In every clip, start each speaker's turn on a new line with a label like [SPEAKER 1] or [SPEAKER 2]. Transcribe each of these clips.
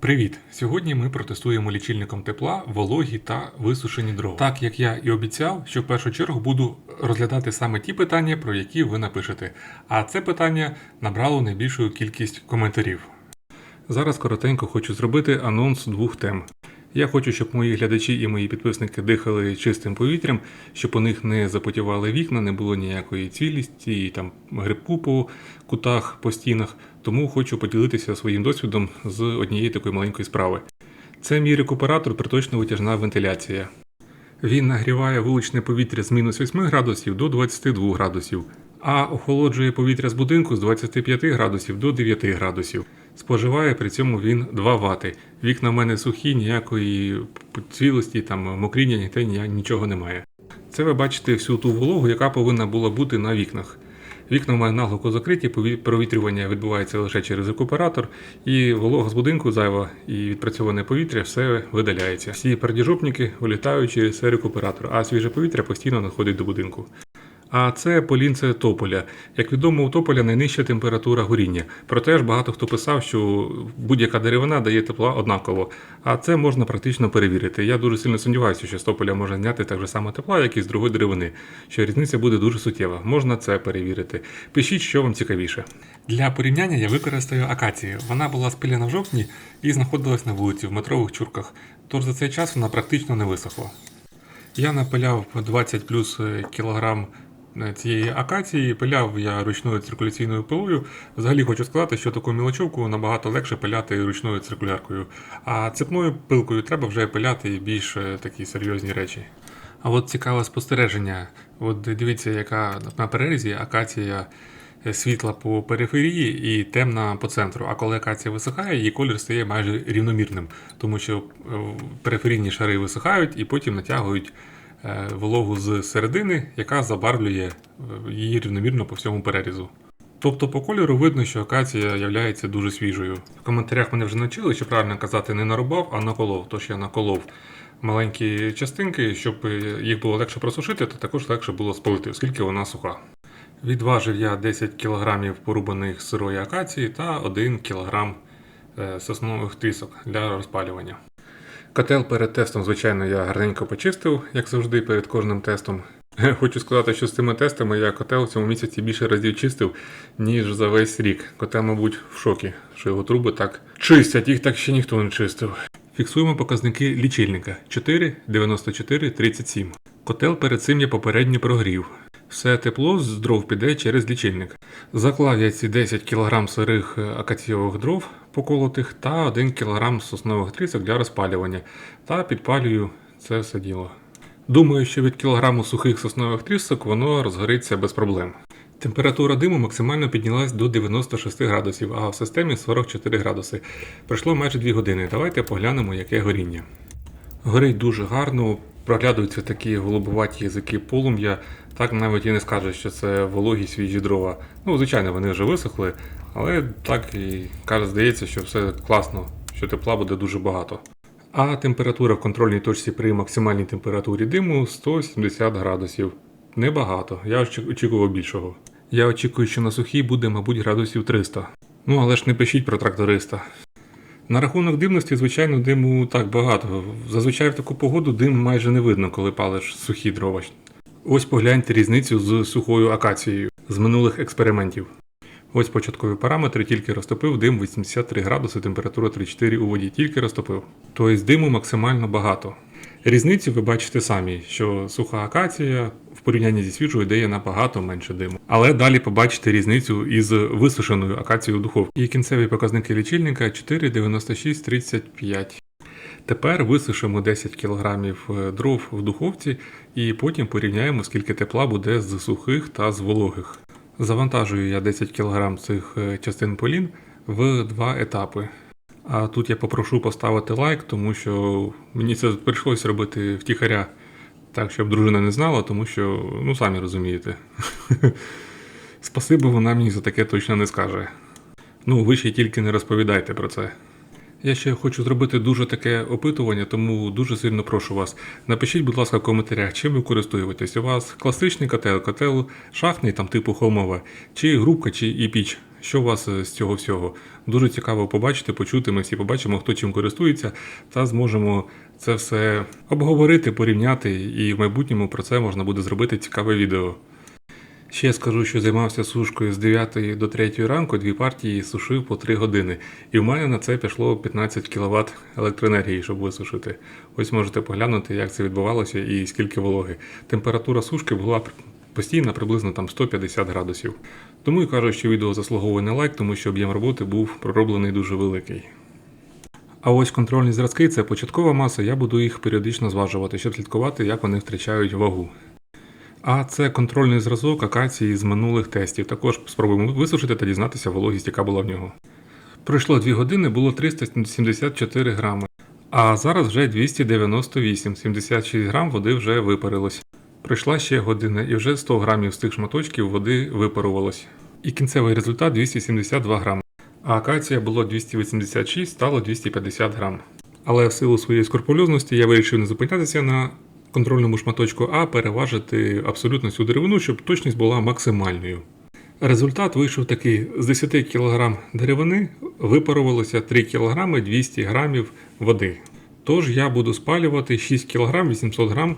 [SPEAKER 1] Привіт! Сьогодні ми протестуємо лічильником тепла вологі та висушені дрова. Так як я і обіцяв, що в першу чергу буду розглядати саме ті питання, про які ви напишете. А це питання набрало найбільшу кількість коментарів. Зараз коротенько хочу зробити анонс двох тем. Я хочу, щоб мої глядачі і мої підписники дихали чистим повітрям, щоб у них не запотівали вікна, не було ніякої цілісті, там грибку по кутах, по стінах. Тому хочу поділитися своїм досвідом з однієї такої маленької справи. Це мій рекуператор приточно-витяжна вентиляція. Він нагріває вуличне повітря з мінус 8 градусів до 22 градусів, а охолоджує повітря з будинку з 25 градусів до 9 градусів. Споживає при цьому він 2 вати. Вікна в мене сухі, ніякої цілості, там мокріння, ніде ні- нічого немає. Це ви бачите всю ту вологу, яка повинна була бути на вікнах. Вікна в мене наглухо закриті, провітрювання відбувається лише через рекуператор, і волога з будинку зайва і відпрацьоване повітря все видаляється. Всі передіжопники вилітають через рекуператор, а свіже повітря постійно надходить до будинку. А це полінце тополя. Як відомо, у тополя найнижча температура горіння. Проте ж багато хто писав, що будь-яка деревина дає тепла однаково. А це можна практично перевірити. Я дуже сильно сумніваюся, що з тополя можна зняти так же само тепла, як і з другої деревини. Що різниця буде дуже суттєва. Можна це перевірити. Пишіть, що вам цікавіше. Для порівняння я використаю акацію. Вона була спилена в жовтні і знаходилась на вулиці в метрових чурках. Тож за цей час вона практично не висохла. Я напиляв 20 плюс кілограм цієї акації, пиляв я ручною циркуляційною пилою. Взагалі хочу сказати, що таку мілочовку набагато легше пиляти ручною циркуляркою. А цепною пилкою треба вже пиляти більш е, такі серйозні речі. А от цікаве спостереження. От дивіться, яка на перерізі акація е, світла по периферії і темна по центру. А коли акація висихає, її колір стає майже рівномірним, тому що е, периферійні шари висихають і потім натягують е, вологу з середини, яка забарвлює е, її рівномірно по всьому перерізу. Тобто по кольору видно, що акація є дуже свіжою. В коментарях мене вже навчили, що правильно казати не нарубав, а наколов. Тож я наколов маленькі частинки, щоб е, їх було легше просушити, та також легше було спалити, оскільки вона суха. Відважив я 10 кг порубаних сирої акації та 1 кг е, соснових трісок для розпалювання. Котел перед тестом, звичайно, я гарненько почистив, як завжди, перед кожним тестом. Хочу сказати, що з цими тестами я котел в цьому місяці більше разів чистив, ніж за весь рік. Котел, мабуть, в шокі, що його труби так чистять, їх так ще ніхто не чистив. Фіксуємо показники лічильника 4, 94, 37. Котел перед цим я попередньо прогрів. Все тепло з дров піде через лічильник. Заклав я ці 10 кг сирих акацієвих дров поколотих та 1 кг соснових трісок для розпалювання. Та підпалюю це все діло. Думаю, що від кілограму сухих соснових трісок воно розгориться без проблем. Температура диму максимально піднялась до 96 градусів, а в системі 44 градуси. Пройшло майже 2 години. Давайте поглянемо, яке горіння. Горить дуже гарно, проглядуються такі голубуваті язики полум'я. Так навіть і не скажеш, що це вологі свіжі дрова. Ну, звичайно, вони вже висохли, але так і каже, здається, що все класно, що тепла буде дуже багато. А температура в контрольній точці при максимальній температурі диму 170 градусів. Небагато, я очікував більшого. Я очікую, що на сухій буде, мабуть, градусів 300. Ну, але ж не пишіть про тракториста. На рахунок димності, звичайно, диму так багато. Зазвичай в таку погоду дим майже не видно, коли палиш сухі дрова. Ось погляньте різницю з сухою акацією з минулих експериментів. Ось початкові параметри, тільки розтопив дим 83 градуси, температура 34 у воді, тільки розтопив. Тобто диму максимально багато. Різницю ви бачите самі, що суха акація в порівнянні зі свіжою дає набагато менше диму. Але далі побачите різницю із висушеною акацією духовки. І кінцеві показники лічильника 4, 96, 35. Тепер висушимо 10 кг дров в духовці і потім порівняємо, скільки тепла буде з сухих та з вологих. Завантажую я 10 кг цих е, частин полін в два етапи. А тут я попрошу поставити лайк, тому що мені це прийшлося робити втіхаря, так щоб дружина не знала, тому що, ну самі розумієте. Спасибо, вона мені за таке точно не скаже. Ну, ви ще тільки не розповідайте про це. Я ще хочу зробити дуже таке опитування, тому дуже сильно прошу вас. Напишіть, будь ласка, в коментарях, чим ви користуєтесь. У вас класичний котел, котел шахтний, там типу холмова, чи грубка, чи і піч, Що у вас е, з цього всього? Дуже цікаво побачити, почути. Ми всі побачимо, хто чим користується, та зможемо це все обговорити, порівняти, і в майбутньому про це можна буде зробити цікаве відео. Ще скажу, що займався сушкою з 9 до 3 ранку, дві партії сушив по 3 години. І в мене на це пішло 15 кВт електроенергії, щоб висушити. Ось можете поглянути, як це відбувалося і скільки вологи. Температура сушки була постійна, приблизно там 150 градусів. Тому і кажу, що відео заслуговує на лайк, тому що об'єм роботи був пророблений дуже великий. А ось контрольні зразки це початкова маса, я буду їх періодично зважувати, щоб слідкувати, як вони втрачають вагу. А це контрольний зразок акації з минулих тестів. Також спробуємо висушити та дізнатися вологість, яка була в нього. Пройшло 2 години, було 374 грами. А зараз вже 298, 76 грам води вже випарилось. Пройшла ще година і вже 100 грамів з цих шматочків води випарувалось. І кінцевий результат 272 грами. А акація було 286, стало 250 грам. Але в силу своєї скрупульозності я вирішив не зупинятися на контрольному шматочку, а переважити абсолютно всю деревину, щоб точність була максимальною. Результат вийшов такий: з 10 кг деревини випарувалося 3 кг 200 г води. Тож я буду спалювати 6 кг 800 г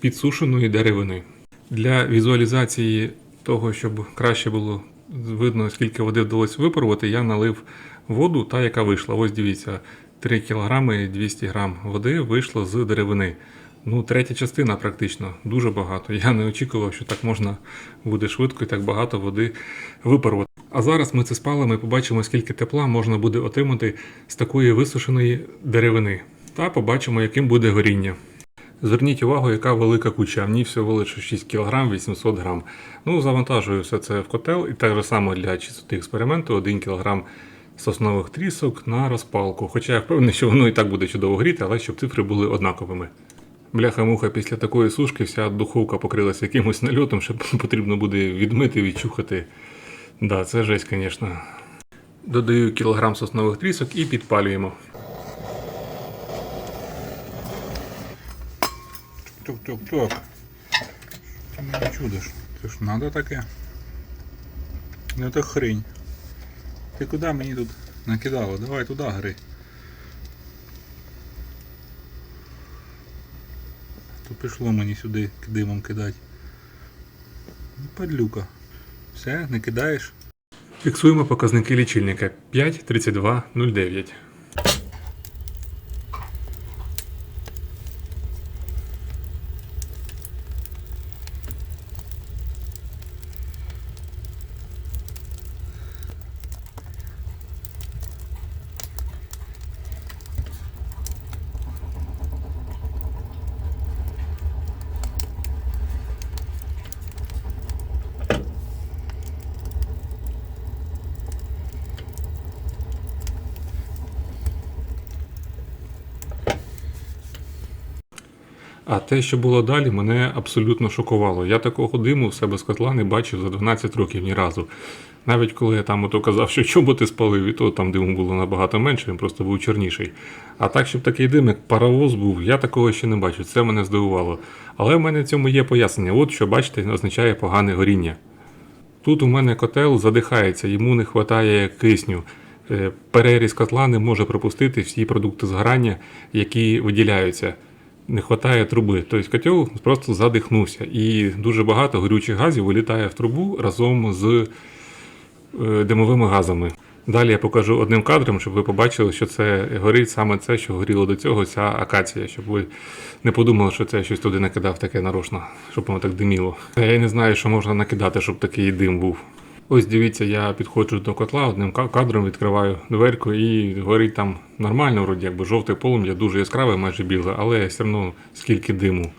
[SPEAKER 1] підсушеної деревини. Для візуалізації того, щоб краще було видно, скільки води вдалося випарувати, я налив воду, та яка вийшла. Ось дивіться, 3 кг 200 г води вийшло з деревини. Ну, третя частина практично, дуже багато. Я не очікував, що так можна буде швидко і так багато води випарувати. А зараз ми це спалимо побачимо, скільки тепла можна буде отримати з такої висушеної деревини. Та побачимо, яким буде горіння. Зверніть увагу, яка велика куча. В ній всього лише 6 кг 800 г. Ну, завантажую все це в котел і так же само для чистоти експерименту 1 кг соснових трісок на розпалку. Хоча я впевнений, що воно і так буде чудово гріти, але щоб цифри були однаковими. Бляха-муха, після такої сушки вся духовка покрилася якимось нальотом, що потрібно буде відмити, відчухати. Да, це жесть, звісно. Додаю кілограм соснових трісок і підпалюємо.
[SPEAKER 2] Тук-тук-тук. Ти мене чудиш. Це ж надо таке. Ну це хрень. Ти куди мені тут накидала? Давай туди гри. То пішло мені сюди димом кидати. Ну, падлюка. Все, не кидаєш?
[SPEAKER 1] Фіксуємо показники лічильника 5.32.09. А те, що було далі, мене абсолютно шокувало. Я такого диму в себе з котла не бачив за 12 років ні разу. Навіть коли я там ото казав, що чоботи спалив, і то там диму було набагато менше, він просто був чорніший. А так, щоб такий дим, як паровоз був, я такого ще не бачу. Це мене здивувало. Але в мене в цьому є пояснення. От що, бачите, означає погане горіння. Тут у мене котел задихається, йому не вистачає кисню. Е, Переріз котла не може пропустити всі продукти згорання, які виділяються. Не вистачає труби. Тобто котел просто задихнувся. І дуже багато горючих газів вилітає в трубу разом з е, димовими газами. Далі я покажу одним кадром, щоб ви побачили, що це горить саме це, що горіло до цього, ця акація, щоб ви не подумали, що це щось туди накидав таке нарочно, щоб воно так диміло. Я не знаю, що можна накидати, щоб такий дим був. Ось дивіться, я підходжу до котла, одним кадром відкриваю дверку і горить там нормально, вроді якби жовте полум'я, дуже яскраве, майже біле, але все одно скільки диму.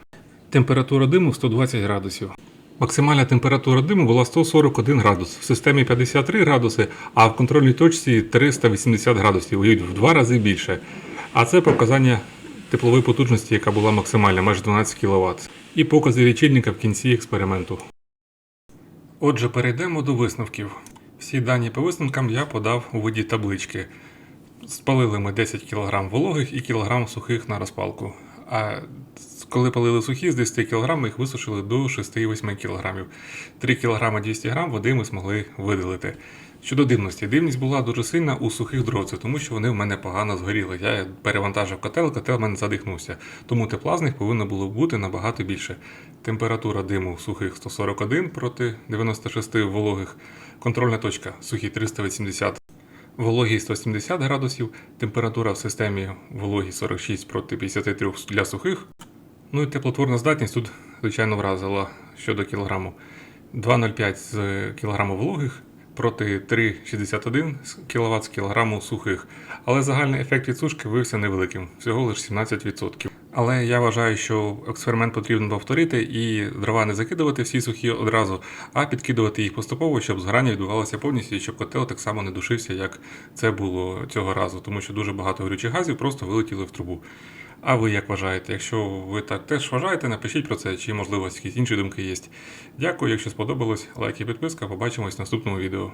[SPEAKER 1] Температура диму 120 градусів. Максимальна температура диму була 141 градус, в системі 53 градуси, а в контрольній точці 380 градусів, уявіть, в два рази більше. А це показання теплової потужності, яка була максимальна, майже 12 кВт. І покази лічильника в кінці експерименту. Отже, перейдемо до висновків. Всі дані по висновкам я подав у виді таблички. Спалили ми 10 кг вологих і кілограм сухих на розпалку. А коли палили сухі, з 10 кг їх висушили до 6-8 кг. 3 кг 200 г води ми змогли видалити. Щодо димності, димність була дуже сильна у сухих дровцях, тому що вони в мене погано згоріли. Я перевантажив котел, котел в мене задихнувся. Тому тепла з них повинно було бути набагато більше. Температура диму сухих 141 проти 96 вологих. Контрольна точка сухі 380 Вологість 170 градусів, температура в системі вологість 46 проти 53 для сухих. Ну і теплотворна здатність тут, звичайно, вразила щодо кілограму. 2,05 з кілограму вологих проти 3,61 кВт з кілограму сухих. Але загальний ефект від сушки виявився невеликим, всього лише 17%. Але я вважаю, що експеримент потрібно повторити і дрова не закидувати всі сухі одразу, а підкидувати їх поступово, щоб згорання відбувалося повністю і щоб котел так само не душився, як це було цього разу, тому що дуже багато горючих газів просто вилетіли в трубу. А ви як вважаєте? Якщо ви так теж вважаєте, напишіть про це, чи можливо якісь інші думки є. Дякую, якщо сподобалось, лайк і підписка. Побачимось в наступному відео.